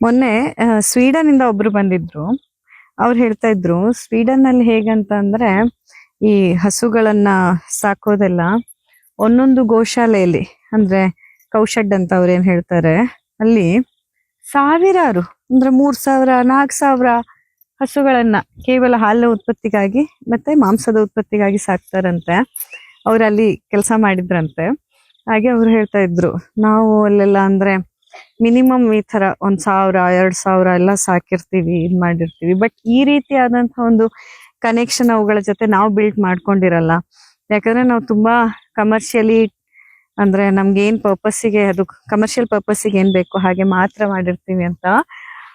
ಮೊನ್ನೆ ಸ್ವೀಡನ್ ಇಂದ ಒಬ್ರು ಬಂದಿದ್ರು. ಅವ್ರು ಹೇಳ್ತಾ ಇದ್ರು ಸ್ವೀಡನ್ ಅಲ್ಲಿ ಹೇಗಂತ ಅಂದ್ರೆ ಈ ಹಸುಗಳನ್ನ ಸಾಕೋದೆಲ್ಲ ಒಂದೊಂದು ಗೋಶಾಲೆಯಲ್ಲಿ, ಅಂದ್ರೆ ಕೌಶಡ್ ಅಂತ ಅವ್ರು ಏನ್ ಹೇಳ್ತಾರೆ, ಅಲ್ಲಿ ಸಾವಿರಾರು, ಅಂದ್ರೆ ಮೂರ್ ಸಾವಿರ, ನಾಲ್ಕು ಸಾವಿರ ಹಸುಗಳನ್ನ ಕೇವಲ ಹಾಲು ಉತ್ಪತ್ತಿಗಾಗಿ ಮತ್ತೆ ಮಾಂಸದ ಉತ್ಪತ್ತಿಗಾಗಿ ಸಾಕ್ತಾರಂತೆ. ಅವ್ರಲ್ಲಿ ಕೆಲಸ ಮಾಡಿದ್ರಂತೆ. ಹಾಗೆ ಅವ್ರು ಹೇಳ್ತಾ ಇದ್ರು, ನಾವು ಅಲ್ಲೆಲ್ಲ ಅಂದ್ರೆ ಮಿನಿಮಮ್ ಈ ತರ ಒಂದ್ ಸಾವಿರ, ಎರಡ್ ಸಾವಿರ ಎಲ್ಲ ಸಾಕಿರ್ತೀವಿ, ಇದ್ ಮಾಡಿರ್ತೀವಿ. ಬಟ್ ಈ ರೀತಿ ರೀತಿಯಾದಂತಹ ಒಂದು ಕನೆಕ್ಷನ್ ಅವುಗಳ ಜೊತೆ ನಾವು ಬಿಲ್ಡ್ ಮಾಡ್ಕೊಂಡಿರಲ್ಲ. ಯಾಕಂದ್ರೆ ನಾವು ತುಂಬಾ ಕಮರ್ಷಿಯಲಿ ಅಂದ್ರೆ ನಮ್ಗೆ ಏನ್ ಪರ್ಪಸ್ಸಿಗೆ ಅದು ಕಮರ್ಷಿಯಲ್ ಪರ್ಪಸ್ಸಿಗೆ ಏನ್ ಬೇಕು ಹಾಗೆ ಮಾತ್ರ ಮಾಡಿರ್ತೀವಿ ಅಂತ.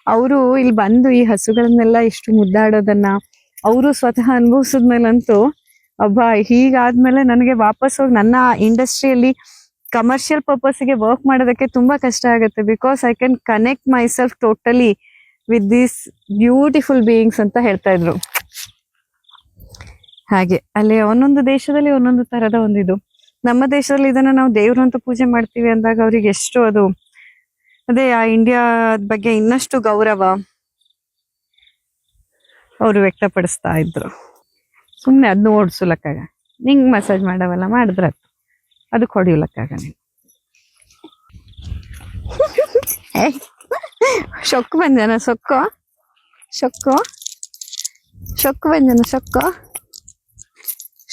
ಅವರು ಇಲ್ಲಿ ಬಂದು ಈ ಹಸುಗಳನ್ನೆಲ್ಲ ಇಷ್ಟು ಮುದ್ದಾಡೋದನ್ನ ಅವರು ಸ್ವತಃ ಅನುಭವಿಸಿದ್ಮೇಲಂತೂ, ಅಬ್ಬಾ, ಹೀಗಾದ್ಮೇಲೆ ನನಗೆ ವಾಪಸ್ ಹೋಗಿ ನನ್ನ ಇಂಡಸ್ಟ್ರಿಯಲ್ಲಿ ಕಮರ್ಷಿಯಲ್ ಪರ್ಪಸ್ಗೆ ವರ್ಕ್ ಮಾಡೋದಕ್ಕೆ ತುಂಬಾ ಕಷ್ಟ ಆಗುತ್ತೆ. Because I can connect myself totally with these beautiful beings ಅಂತ ಹೇಳ್ತಾ ಇದ್ರು. ಹಾಗೆ, ಅಲ್ಲಿ ಒಂದೊಂದು ದೇಶದಲ್ಲಿ ಒಂದೊಂದು ತರದ ಒಂದಿದು. ನಮ್ಮ ದೇಶದಲ್ಲಿ ಇದನ್ನ ನಾವು ದೇವ್ರು ಅಂತ ಪೂಜೆ ಮಾಡ್ತೀವಿ ಅಂದಾಗ ಅವ್ರಿಗೆ ಎಷ್ಟು ಅದು, ಅದೇ ಆ ಇಂಡಿಯಾ ಬಗ್ಗೆ ಇನ್ನಷ್ಟು ಗೌರವ ಅವರು ವ್ಯಕ್ತಪಡಿಸ್ತಾ ಇದ್ರು. ಸುಮ್ನೆ ಅದನ್ನ ಓಡಿಸ್ಲಕ್ಕಾಗ ನಿಂಗೆ ಮಸಾಜ್ ಮಾಡವಲ್ಲ, ಮಾಡಿದ್ರ ಅದಕ್ಕೆ ಹೊಡಿಯುಲಕ್ಕಾಗ ನೀನು ಏ, ಸೊಕ್ಕು ಬಂದನ, ಸೊಕ್ಕು? ಸೊಕ್ಕು? ಸೊಕ್ಕು ಬಂದನ, ಸೊಕ್ಕು?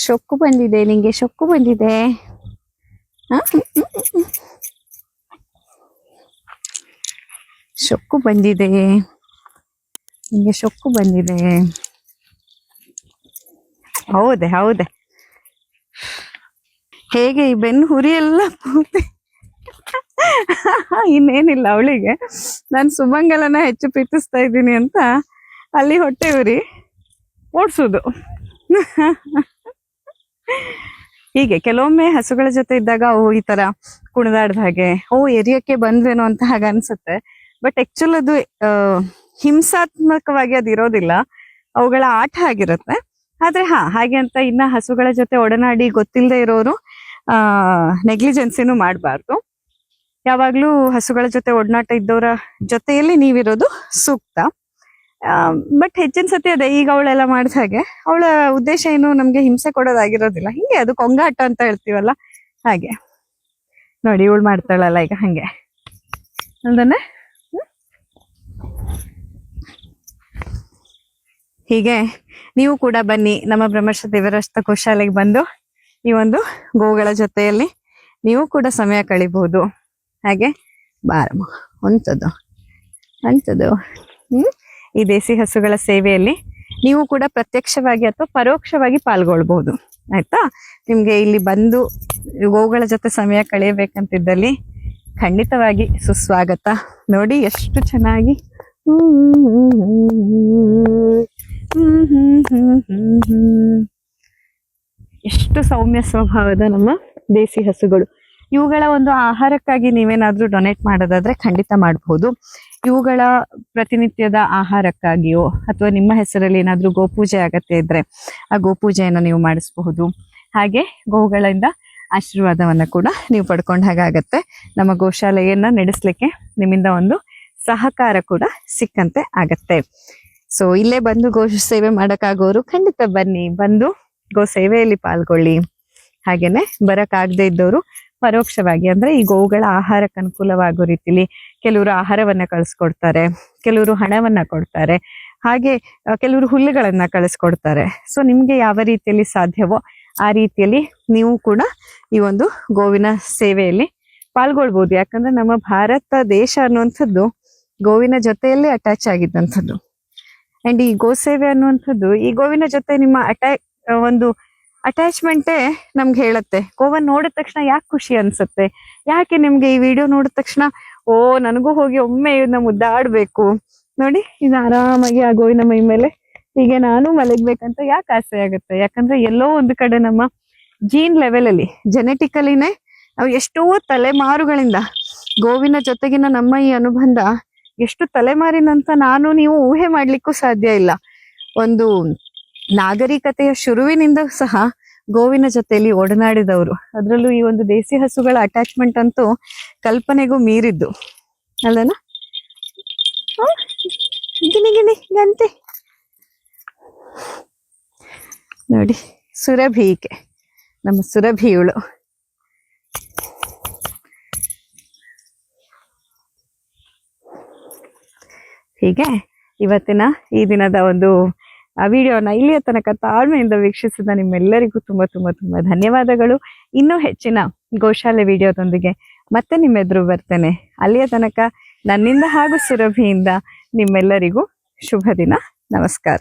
ಸೊಕ್ಕು ಬಂದಿದೆ, ನಿಂಗೆ ಸೊಕ್ಕು ಬಂದಿದೆ? ಸೊಕ್ಕು ಬಂದಿದೆ. ನಿಂಗೆ ಸೊಕ್ಕು ಬಂದಿದೆ. ಹೌದೆ ಹೌದೆ. ಹೇಗೆ ಈ ಬೆನ್ನು ಹುರಿ ಎಲ್ಲ ಪೂರ್ತಿ ಇನ್ನೇನಿಲ್ಲ ಅವಳಿಗೆ. ನಾನು ಸುಮಂಗಲನ ಹೆಚ್ಚು ಪ್ರೀತಿಸ್ತಾ ಇದ್ದೀನಿ ಅಂತ ಅಲ್ಲಿ ಹೊಟ್ಟೆ ಉರಿ ಓಡಿಸೋದು. ಹೀಗೆ ಕೆಲವೊಮ್ಮೆ ಹಸುಗಳ ಜೊತೆ ಇದ್ದಾಗ ಅವು ಈ ತರ ಕುಣಿದಾಡ್ದ ಹಾಗೆ, ಓ, ಎರಿಯಕ್ಕೆ ಬಂದ್ವೇನೋ ಅಂತ ಹಾಗೆ ಅನ್ಸುತ್ತೆ. ಬಟ್ ಆಕ್ಚುಲ್ ಅದು ಹಿಂಸಾತ್ಮಕವಾಗಿ ಅದು ಇರೋದಿಲ್ಲ. ಅವುಗಳ ಆಟ ಆಗಿರುತ್ತೆ. ಆದ್ರೆ ಹಾ, ಹಾಗೆ ಅಂತ ಇನ್ನ ಹಸುಗಳ ಜೊತೆ ಒಡನಾಡಿ ಗೊತ್ತಿಲ್ಲದೆ ಇರೋರು ನೆಗ್ಲಿಜೆನ್ಸಿನೂ ಮಾಡಬಾರ್ದು. ಯಾವಾಗಲೂ ಹಸುಗಳ ಜೊತೆ ಒಡನಾಟ ಇದ್ದವರ ಜೊತೆಯಲ್ಲಿ ನೀವಿರೋದು ಸೂಕ್ತ. ಬಟ್ ಹೆಚ್ಚಿನ ಸತಿ ಅದೇ, ಈಗ ಅವಳೆಲ್ಲ ಮಾಡಿದ ಹಾಗೆ, ಅವಳ ಉದ್ದೇಶ ಏನು ನಮಗೆ ಹಿಂಸೆ ಕೊಡೋದಾಗಿರೋದಿಲ್ಲ. ಹಿಂಗೆ ಅದು ಕೊಂಗಾಟ ಅಂತ ಹೇಳ್ತೀವಲ್ಲ, ಹಾಗೆ. ನೋಡಿ, ಇವಳು ಮಾಡ್ತಾಳಲ್ಲ ಈಗ, ಹಂಗೆ. ಅಲ್ದನೆ ಹ್ಮ್? ಹೀಗೆ, ನೀವು ಕೂಡ ಬನ್ನಿ ನಮ್ಮ ಬ್ರಹ್ಮರ್ಷ ದೇವರಷ್ಟ ಕೋಶಾಲೆಗೆ ಬಂದು. ಈ ಒಂದು ಗೋವುಗಳ ಜೊತೆಯಲ್ಲಿ ನೀವು ಕೂಡ ಸಮಯ ಕಳಿಬಹುದು. ಹಾಗೆ ಬಾರಮ್ಮ, ಅಂಥದ್ದು ಅಂಥದ್ದು. ಹ್ಮ್? ಈ ದೇಸಿ ಹಸುಗಳ ಸೇವೆಯಲ್ಲಿ ನೀವು ಕೂಡ ಪ್ರತ್ಯಕ್ಷವಾಗಿ ಅಥವಾ ಪರೋಕ್ಷವಾಗಿ ಪಾಲ್ಗೊಳ್ಬಹುದು. ಆಯ್ತಾ? ನಿಮ್ಗೆ ಇಲ್ಲಿ ಬಂದು ಗೋಗಳ ಜೊತೆ ಸಮಯ ಕಳೆಯಬೇಕಂತಿದ್ದಲ್ಲಿ ಖಂಡಿತವಾಗಿ ಸುಸ್ವಾಗತ. ನೋಡಿ ಎಷ್ಟು ಚೆನ್ನಾಗಿ. ಎಷ್ಟು ಸೌಮ್ಯ ಸ್ವಭಾವದ ನಮ್ಮ ದೇಸಿ ಹಸುಗಳು. ಇವುಗಳ ಒಂದು ಆಹಾರಕ್ಕಾಗಿ ನೀವೇನಾದ್ರೂ ಡೊನೇಟ್ ಮಾಡೋದಾದ್ರೆ ಖಂಡಿತ ಮಾಡಬಹುದು ಇವುಗಳ ಪ್ರತಿನಿತ್ಯದ ಆಹಾರಕ್ಕಾಗಿಯೋ ಅಥವಾ ನಿಮ್ಮ ಹೆಸರಲ್ಲಿ ಏನಾದರೂ ಗೋಪೂಜೆ ಆಗತ್ತೆ ಇದ್ರೆ ಆ ಗೋಪೂಜೆಯನ್ನು ನೀವು ಮಾಡಿಸಬಹುದು. ಹಾಗೆ ಗೋವುಗಳಿಂದ ಆಶೀರ್ವಾದವನ್ನ ಕೂಡ ನೀವು ಪಡ್ಕೊಂಡ ಹಾಗಾಗತ್ತೆ. ನಮ್ಮ ಗೋಶಾಲೆಯನ್ನ ನಡೆಸಲಿಕ್ಕೆ ನಿಮ್ಮಿಂದ ಒಂದು ಸಹಕಾರ ಕೂಡ ಸಿಕ್ಕಂತೆ ಆಗತ್ತೆ. ಸೊ ಇಲ್ಲೇ ಬಂದು ಗೋ ಸೇವೆ ಮಾಡೋಕ್ಕಾಗೋರು ಖಂಡಿತ ಬನ್ನಿ. ಬಂದು ಗೋ ಸೇವೆಯಲ್ಲಿ ಪಾಲ್ಗೊಳ್ಳಿ. ಹಾಗೇನೆ ಬರಕ್ಕಾಗದೇ ಇದ್ದವರು ಪರೋಕ್ಷವಾಗಿ ಅಂದ್ರೆ ಈ ಗೋವುಗಳ ಆಹಾರಕ್ಕೆ ಅನುಕೂಲವಾಗೋ ರೀತಿಲಿ ಕೆಲವರು ಆಹಾರವನ್ನ ಕಳಿಸ್ಕೊಡ್ತಾರೆ, ಕೆಲವರು ಹಣವನ್ನ ಕೊಡ್ತಾರೆ, ಹಾಗೆ ಕೆಲವರು ಹುಲ್ಲುಗಳನ್ನ ಕಳಿಸ್ಕೊಡ್ತಾರೆ. ಸೊ ನಿಮ್ಗೆ ಯಾವ ರೀತಿಯಲ್ಲಿ ಸಾಧ್ಯವೋ ಆ ರೀತಿಯಲ್ಲಿ ನೀವು ಕೂಡ ಈ ಒಂದು ಗೋವಿನ ಸೇವೆಯಲ್ಲಿ ಪಾಲ್ಗೊಳ್ಬಹುದು ಯಾಕಂದ್ರೆ ನಮ್ಮ ಭಾರತ ದೇಶ ಅನ್ನುವಂಥದ್ದು ಗೋವಿನ ಜೊತೆಯಲ್ಲೇ ಅಟ್ಯಾಚ್ ಆಗಿದ್ದಂಥದ್ದು. ಅಂಡ್ ಈ ಗೋ ಸೇವೆ ಅನ್ನುವಂಥದ್ದು ಈ ಗೋವಿನ ಜೊತೆ ನಿಮ್ಮ ಅಟ್ಯಾ ಒಂದು ಅಟ್ಯಾಚ್ಮೆಂಟೇ ನಮ್ಗೆ ಹೇಳುತ್ತೆ. ಗೋವಾ ನೋಡಿದ ತಕ್ಷಣ ಯಾಕೆ ಖುಷಿ ಅನ್ಸುತ್ತೆ? ಯಾಕೆ ನಿಮ್ಗೆ ಈ ವಿಡಿಯೋ ನೋಡಿದ ತಕ್ಷಣ, ಓ, ನನಗೂ ಹೋಗಿ ಒಮ್ಮೆ ಇದನ್ನ ಮುದ್ದಾಡ್ಬೇಕು. ನೋಡಿ ಇದು ಆರಾಮಾಗಿ ಆ ಗೋವಿನ ಮೈ ಮೇಲೆ ಹೀಗೆ ನಾನು ಮಲಗ್ಬೇಕಂತ ಯಾಕೆ ಆಸೆ ಆಗುತ್ತೆ? ಯಾಕಂದ್ರೆ ಎಲ್ಲೋ ಒಂದು ಕಡೆ ನಮ್ಮ ಜೀನ್ ಲೆವೆಲ್ ಅಲ್ಲಿ ಜೆನೆಟಿಕಲಿನೇ ನಾವು ಎಷ್ಟೋ ತಲೆಮಾರುಗಳಿಂದ, ಗೋವಿನ ಜೊತೆಗಿನ ನಮ್ಮ ಈ ಅನುಬಂಧ ಎಷ್ಟು ತಲೆಮಾರಿನಂತ ನಾನು ನೀವು ಊಹೆ ಮಾಡ್ಲಿಕ್ಕೂ ಸಾಧ್ಯ ಇಲ್ಲ. ಒಂದು ನಾಗರಿಕತೆಯ ಶುರುವಿನಿಂದ ಸಹ ಗೋವಿನ ಜೊತೆಯಲ್ಲಿ ಒಡನಾಡಿದವರು ಅದರಲ್ಲೂ ಈ ಒಂದು ದೇಸಿ ಹಸುಗಳ ಅಟ್ಯಾಚ್ಮೆಂಟ್ ಅಂತೂ ಕಲ್ಪನೆಗೂ ಮೀರಿದ್ದು. ಅಲ್ಲನ? ಗಿಣಿ ಗಿಣಿ ನೋಡಿ ಸುರಭಿ ನಮ್ಮ ಸುರಭಿ ಇವಳು ಹೀಗೆ, ಇವತ್ತಿನ ಈ ದಿನದ ಒಂದು ಆ ವಿಡಿಯೋನ ಇಲ್ಲಿಯ ತನಕ ತಾಳ್ಮೆಯಿಂದ ವೀಕ್ಷಿಸಿದ ನಿಮ್ಮೆಲ್ಲರಿಗೂ ತುಂಬ ತುಂಬ ತುಂಬ ಧನ್ಯವಾದಗಳು. ಇನ್ನೂ ಹೆಚ್ಚಿನ ಗೋಶಾಲೆ ವಿಡಿಯೋದೊಂದಿಗೆ ಮತ್ತೆ ನಿಮ್ಮೆದುರು ಬರ್ತೇನೆ. ಅಲ್ಲಿಯ ತನಕ ನನ್ನಿಂದ ಹಾಗೂ ಸುರಭಿಯಿಂದ ನಿಮ್ಮೆಲ್ಲರಿಗೂ ಶುಭ ದಿನ ನಮಸ್ಕಾರ.